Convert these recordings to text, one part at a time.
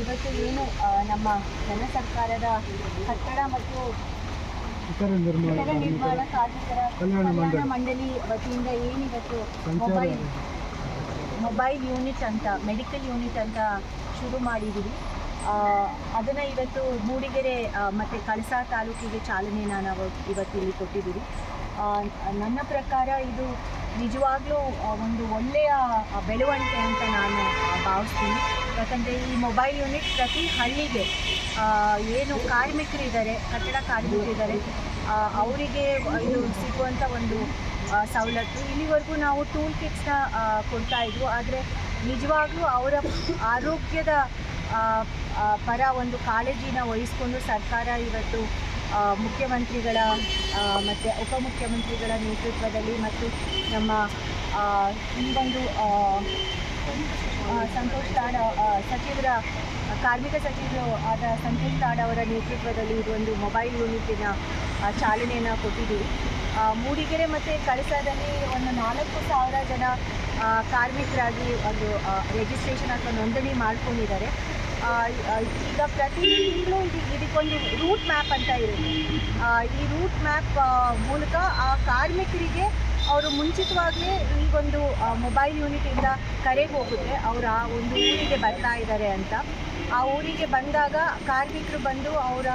ಇವತ್ತು ಏನು ನಮ್ಮ ಜನ ಸರ್ಕಾರದ ಕಟ್ಟಡ ಮತ್ತು ಕಟ್ಟಡ ನಿರ್ಮಾಣ ಕಾರ್ಮಿಕರ ಕಲ್ಯಾಣ ಮಂಡಳಿ. ವತಿಯಿಂದ ಏನಿವತ್ತು ಮೊಬೈಲ್ ಮೊಬೈಲ್ ಯೂನಿಟ್ ಅಂತ ಮೆಡಿಕಲ್ ಯೂನಿಟ್ ಅಂತ ಶುರು ಮಾಡಿದ್ದೀವಿ. ಅದನ್ನು ಇವತ್ತು ಮೂಡಿಗೆರೆ ಮತ್ತು ಕಳಸಾ ತಾಲೂಕಿಗೆ ಚಾಲನೆನ ನಾವು ಇವತ್ತು ಇಲ್ಲಿ ಕೊಟ್ಟಿದ್ದೀವಿ. ನನ್ನ ಪ್ರಕಾರ ಇದು ನಿಜವಾಗ್ಲೂ ಒಂದು ಒಳ್ಳೆಯ ಬೆಳವಣಿಗೆ ಅಂತ ನಾನು ಭಾವಿಸ್ತೀನಿ. ಯಾಕಂದರೆ ಈ ಮೊಬೈಲ್ ಯೂನಿಟ್ ಪ್ರತಿ ಹಳ್ಳಿಗೆ ಏನು ಏನು ಕಾರ್ಮಿಕರಿದ್ದಾರೆ, ಕಟ್ಟಡ ಕಾರ್ಮಿಕರು ಇದ್ದಾರೆ ಅವರಿಗೆ ಇದು ಸಿಗುವಂಥ ಒಂದು ಸವಲತ್ತು. ಇಲ್ಲಿವರೆಗೂ ನಾವು ಟೂಲ್ ಕಿಟ್ಸ್ನ ಕೊಡ್ತಾ ಇದ್ವು. ಆದರೆ ನಿಜವಾಗ್ಲೂ ಅವರ ಆರೋಗ್ಯದ ಪರ ಒಂದು ಕಾಳಜಿನ ವಹಿಸ್ಕೊಂಡು ಸರ್ಕಾರ ಇವತ್ತು ಮುಖ್ಯಮಂತ್ರಿಗಳ ಮತ್ತು ಉಪಮುಖ್ಯಮಂತ್ರಿಗಳ ನೇತೃತ್ವದಲ್ಲಿ ಮತ್ತು ನಮ್ಮ ಈ ಒಂದು ಸಂತೋಷ್ ಆ, ಸಚಿವರ ಕಾರ್ಮಿಕ ಸಚಿವರು ಆದ ಸಂತೋಷ್ ಲಾಡ್ ಅವರ ನೇತೃತ್ವದಲ್ಲಿ ಇದೊಂದು ಮೊಬೈಲ್ ಯೂನಿಟಿನ ಚಾಲನೆಯನ್ನು ಕೊಟ್ಟಿದ್ದೀವಿ ಮೂಡಿಗೆರೆ ಮತ್ತು ಕಳಸದಲ್ಲಿ ಒಂದು ನಾಲ್ಕು ಸಾವಿರ ಜನ ಕಾರ್ಮಿಕರಾಗಿ ಒಂದು ರಿಜಿಸ್ಟ್ರೇಷನ್ ಅಥವಾ ನೋಂದಣಿ ಮಾಡ್ಕೊಂಡಿದ್ದಾರೆ. ಈಗ ಪ್ರತಿ ತಿಂಗಳು ಇದು ಇದಕ್ಕೊಂದು ರೂಟ್ ಮ್ಯಾಪ್ ಅಂತ ಇರುತ್ತೆ. ಈ ರೂಟ್ ಮ್ಯಾಪ್ ಮೂಲಕ ಆ ಕಾರ್ಮಿಕರಿಗೆ ಅವರು ಮುಂಚಿತವಾಗಲೇ ಈಗೊಂದು ಮೊಬೈಲ್ ಯೂನಿಟಿಂದ ಕರೆಗೆ ಹೋಗುತ್ತೆ. ಅವರ ಒಂದು ಊರಿಗೆ ಬರ್ತಾ ಇದ್ದಾರೆ ಅಂತ. ಆ ಊರಿಗೆ ಬಂದಾಗ ಕಾರ್ಮಿಕರು ಬಂದು ಅವರ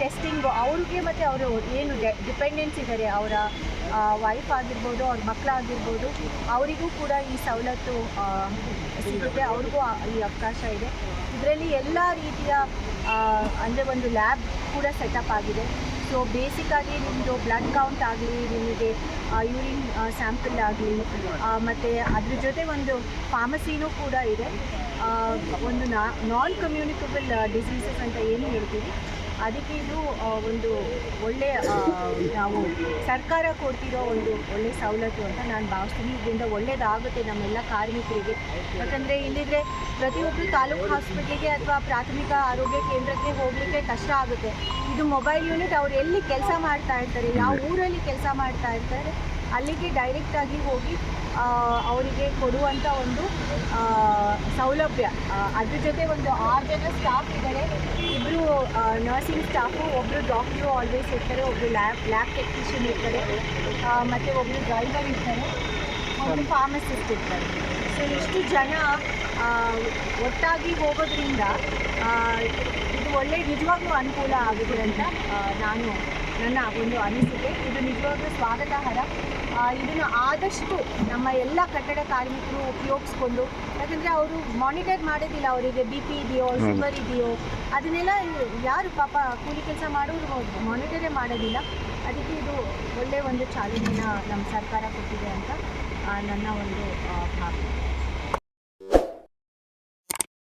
ಟೆಸ್ಟಿಂಗು ಅವ್ರಿಗೆ ಮತ್ತು ಅವರು ಏನು ಡಿಪೆಂಡೆನ್ಸ್ ಇದ್ದಾರೆ ಅವರ ವೈಫ್ ಆಗಿರ್ಬೋದು, ಅವ್ರ ಮಕ್ಕಳಾಗಿರ್ಬೋದು ಅವರಿಗೂ ಕೂಡ ಈ ಸವಲತ್ತು ಸಿಗುತ್ತೆ. ಅವ್ರಿಗೂ ಈ ಅವಕಾಶ ಇದೆ. ಇದರಲ್ಲಿ ಎಲ್ಲ ರೀತಿಯ ಅಂದರೆ ಒಂದು ಲ್ಯಾಬ್ ಕೂಡ ಸೆಟಪ್ ಆಗಿದೆ. ಸೊ ಬೇಸಿಕ್ಕಾಗಿ ನಿಮ್ಮದು ಬ್ಲಡ್ ಕೌಂಟ್ ಆಗಲಿ, ನಿಮಗೆ ಯೂರಿನ್ ಸ್ಯಾಂಪಲ್ ಆಗಲಿ ಮತ್ತು ಅದ್ರ ಜೊತೆ ಒಂದು ಫಾರ್ಮಸಿನೂ ಕೂಡ ಇದೆ. ಒಂದು ನಾನ್ ಕಮ್ಯುನಿಕಬಲ್ ಡಿಸೀಸಸ್ ಅಂತ ಏನು ಹೇಳ್ತೀವಿ ಅದಕ್ಕೆ ಇದು ಒಂದು ಒಳ್ಳೆಯ ನಾವು ಸರ್ಕಾರ ಕೊಡ್ತಿರೋ ಒಂದು ಒಳ್ಳೆ ಸವಲತ್ತು ಅಂತ ನಾನು ಭಾವಿಸ್ತೀನಿ. ಇದರಿಂದ ಒಳ್ಳೇದಾಗುತ್ತೆ ನಮ್ಮೆಲ್ಲ ಕಾರ್ಮಿಕರಿಗೆ. ಯಾಕಂದರೆ ಇಲ್ಲಿದ್ರೆ ಪ್ರತಿಯೊಬ್ಬರು ತಾಲೂಕು ಹಾಸ್ಪಿಟ್ಲಿಗೆ ಅಥವಾ ಪ್ರಾಥಮಿಕ ಆರೋಗ್ಯ ಕೇಂದ್ರಕ್ಕೆ ಹೋಗಲಿಕ್ಕೆ ಕಷ್ಟ ಆಗುತ್ತೆ. ಇದು ಮೊಬೈಲ್ ಯೂನಿಟ್ ಅವ್ರು ಎಲ್ಲಿ ಕೆಲಸ ಮಾಡ್ತಾ ಇರ್ತಾರೆ, ಯಾವ ಊರಲ್ಲಿ ಕೆಲಸ ಮಾಡ್ತಾ ಇರ್ತಾರೆ ಅಲ್ಲಿಗೆ ಡೈರೆಕ್ಟಾಗಿ ಹೋಗಿ ಅವರಿಗೆ ಕೊಡುವಂಥ ಒಂದು ಸೌಲಭ್ಯ. ಅದ್ರ ಜೊತೆ ಒಂದು ಆರು ಜನ ಸ್ಟಾಫ್ ಇದ್ದಾರೆ. ಇಬ್ಬರು ನರ್ಸಿಂಗ್ ಸ್ಟಾಫು ಒಬ್ಬರು ಡಾಕ್ಟ್ರು ಆಲ್ವೇಸ್ ಇರ್ತಾರೆ ಒಬ್ಬರು ಲ್ಯಾಬ್ ಲ್ಯಾಬ್ ಟೆಕ್ನಿಷಿಯನ್ ಇರ್ತಾರೆ. ಮತ್ತು ಒಬ್ಬರು ಡ್ರೈವರ್ ಇರ್ತಾರೆ. ಒಂದು ಫಾರ್ಮಸಿಸ್ಟ್ ಇರ್ತಾರೆ. ಸೊ ಇಷ್ಟು ಜನ ಒಟ್ಟಾಗಿ ಹೋಗೋದ್ರಿಂದ ಇದು ಒಳ್ಳೆ ನಿಜವಾಗ್ಲೂ ಅನುಕೂಲ ಆಗಿದೆ ಅಂತ ನಾನು ನನ್ನ ಒಂದು ಅನಿಸಿಕೆ. ಇದು ನಿಜವಾಗ್ಲೂ ಸ್ವಾಗತಾರ್ಹ. ಆ, ಇದನ್ನು ಆದಷ್ಟು ನಮ್ಮ ಎಲ್ಲ ಕಟ್ಟಡ ಕಾರ್ಮಿಕರು ಉಪಯೋಗಿಸ್ಕೊಂಡು ಯಾಕಂದರೆ ಅವರು ಮಾನಿಟರ್ ಮಾಡೋದಿಲ್ಲ ಅವರಿಗೆ. ಬಿ ಪಿ ಇದೆಯೋ ಶುಗರ್ ಇದೆಯೋ ಅದನ್ನೆಲ್ಲ ಯಾರು ಪಾಪ ಕೂಲಿ ಕೆಲಸ ಮಾಡೋರು ಮಾನಿಟರೇ ಮಾಡೋದಿಲ್ಲ. ಅದಕ್ಕೆ ಇದು ಒಳ್ಳೆಯ ಒಂದು ಚಾಲನೆನ ನಮ್ಮ ಸರ್ಕಾರ ಕೊಟ್ಟಿದೆ ಅಂತ ನನ್ನ ಒಂದು ಭಾವನೆ.